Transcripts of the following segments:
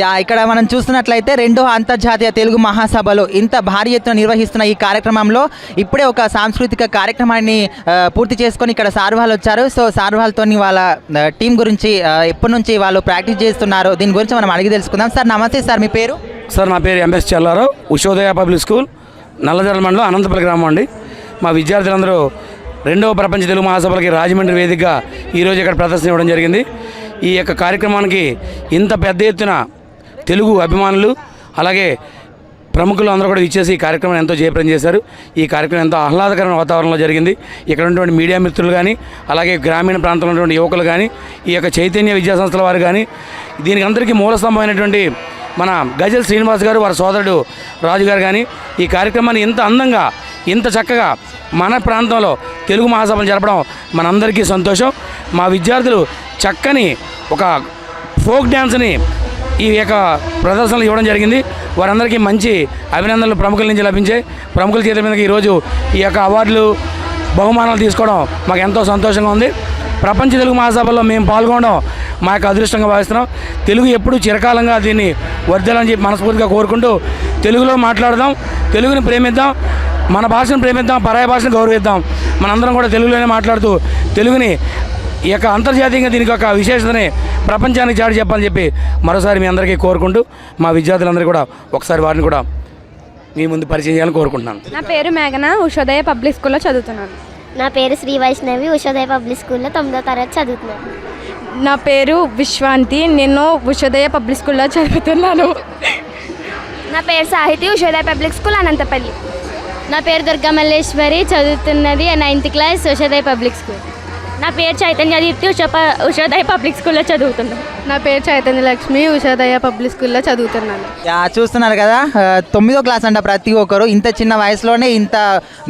Yeah ఇక్కడ మనం చూస్తున్నట్లయితే రెండో అంతర్జాతీయ తెలుగు మహాసభలు ఇంత భారీ ఎత్తున నిర్వహిస్తున్న ఈ కార్యక్రమంలో ఇప్పుడే ఒక సాంస్కృతిక కార్యక్రమాన్ని పూర్తి చేసుకొని ఇక్కడ సార్వాలు వాళ్ళు వచ్చారు. సో సార్వాలతో వాళ్ళ టీం గురించి ఎప్పటి నుంచి వాళ్ళు ప్రాక్టీస్ చేస్తున్నారు దీని గురించి మనం అడిగి తెలుసుకుందాం. సార్ నమస్తే సార్ మీ పేరు? సార్ నా పేరు MS Challarao Ushodaya public school Nallajala మండలం అనంతపల్లి గ్రామం అండి. మా విద్యార్థులందరూ రెండవ ప్రపంచ తెలుగు మహాసభలకి రాజమండ్రి వేదికగా ఈరోజు ఇక్కడ ప్రదర్శన ఇవ్వడం జరిగింది. ఈ యొక్క కార్యక్రమానికి ఇంత పెద్ద ఎత్తున తెలుగు అభిమానులు అలాగే ప్రముఖులు అందరూ కూడా ఇచ్చేసి ఈ కార్యక్రమం ఎంతో జయప్రదం చేశారు. ఈ కార్యక్రమం ఎంతో ఆహ్లాదకరమైన వాతావరణంలో జరిగింది. ఇక్కడ ఉన్నటువంటి మీడియా మిత్రులు కానీ అలాగే గ్రామీణ ప్రాంతంలో ఉన్నటువంటి యువకులు కానీ ఈ యొక్క చైతన్య విద్యా సంస్థల వారు కానీ దీనికి అందరికీ మూల స్తంభమైనటువంటి మన గజల్ శ్రీనివాస్ గారు వారి సోదరుడు రాజు గారు కానీ ఈ కార్యక్రమాన్ని ఇంత అందంగా ఇంత చక్కగా మన ప్రాంతంలో తెలుగు మహాసభలు జరపడం మనందరికీ సంతోషం. మా విద్యార్థులు చక్కని ఒక ఫోక్ డ్యాన్స్ని ఈ యొక్క ప్రదర్శనలు ఇవ్వడం జరిగింది. వారందరికీ మంచి అభినందనలు ప్రముఖుల నుంచి లభించాయి. ప్రముఖుల చేతుల మీదకి ఈరోజు ఈ యొక్క అవార్డులు బహుమానాలు తీసుకోవడం మాకు ఎంతో సంతోషంగా ఉంది. ప్రపంచ తెలుగు మహాసభలో మేము పాల్గొనడం మా యొక్క అదృష్టంగా భావిస్తున్నాం. తెలుగు ఎప్పుడూ చిరకాలంగా దీన్ని వర్ధాలని చెప్పి మనస్ఫూర్తిగా కోరుకుంటూ తెలుగులో మాట్లాడదాం తెలుగుని ప్రేమిద్దాం మన భాషను ప్రేమిద్దాం పరాయ భాషను గౌరవిద్దాం. మనందరం కూడా తెలుగులోనే మాట్లాడుతూ తెలుగుని ఈ యొక్క అంతర్జాతీయంగా దీనికి ఒక విశేషతని ప్రపంచానికి చాటి చెప్పాలని చెప్పి మరోసారి మీ అందరికీ కోరుకుంటూ మా విద్యార్థులందరూ కూడా ఒకసారి వారిని కూడా మీ ముందు పరిచయం చేయాలని కోరుకుంటున్నాను. నా పేరు మేఘన ఉషోదయ పబ్లిక్ స్కూల్లో చదువుతున్నాను. నా పేరు శ్రీ వైష్ణవి ఉషోదయ పబ్లిక్ స్కూల్లో తొమ్మిదో తరగతి చదువుతున్నాను. నా పేరు విశ్వాంతి నేను ఉషోదయ పబ్లిక్ స్కూల్లో చదువుతున్నాను. నా పేరు సాహితి ఉషోదయ పబ్లిక్ స్కూల్ అనంతపల్లి. నా పేరు దుర్గా మల్లేశ్వరి చదువుతున్నది ninth class Ushodaya public school. నా పేరు చైతన్య దీప్తి ఉష ఉషోదయ పబ్లిక్ స్కూల్లో చదువుతున్నాను. నా పేరు చైతన్య లక్ష్మి ఉషోదయ పబ్లిక్ స్కూల్లో చదువుతున్నాను. యా చూస్తున్నారు కదా తొమ్మిదో క్లాస్ అంట ప్రతి ఒక్కరు ఇంత చిన్న వయసులోనే ఇంత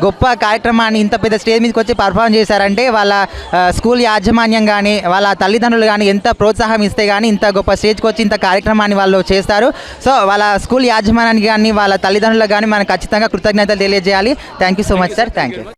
గొప్ప కార్యక్రమాన్ని ఇంత పెద్ద స్టేజ్ మీదకి వచ్చి పర్ఫామ్ చేశారంటే వాళ్ళ స్కూల్ యాజమాన్యం కానీ వాళ్ళ తల్లిదండ్రులు కానీ ఎంత ప్రోత్సాహం ఇస్తే కానీ ఇంత గొప్ప స్టేజ్కి వచ్చి ఇంత కార్యక్రమాన్ని వాళ్ళు చేస్తారు. సో వాళ్ళ స్కూల్ యాజమాన్యానికి కానీ వాళ్ళ తల్లిదండ్రులకు కానీ మనం ఖచ్చితంగా కృతజ్ఞతలు తెలియజేయాలి. Thank you so much sir thank you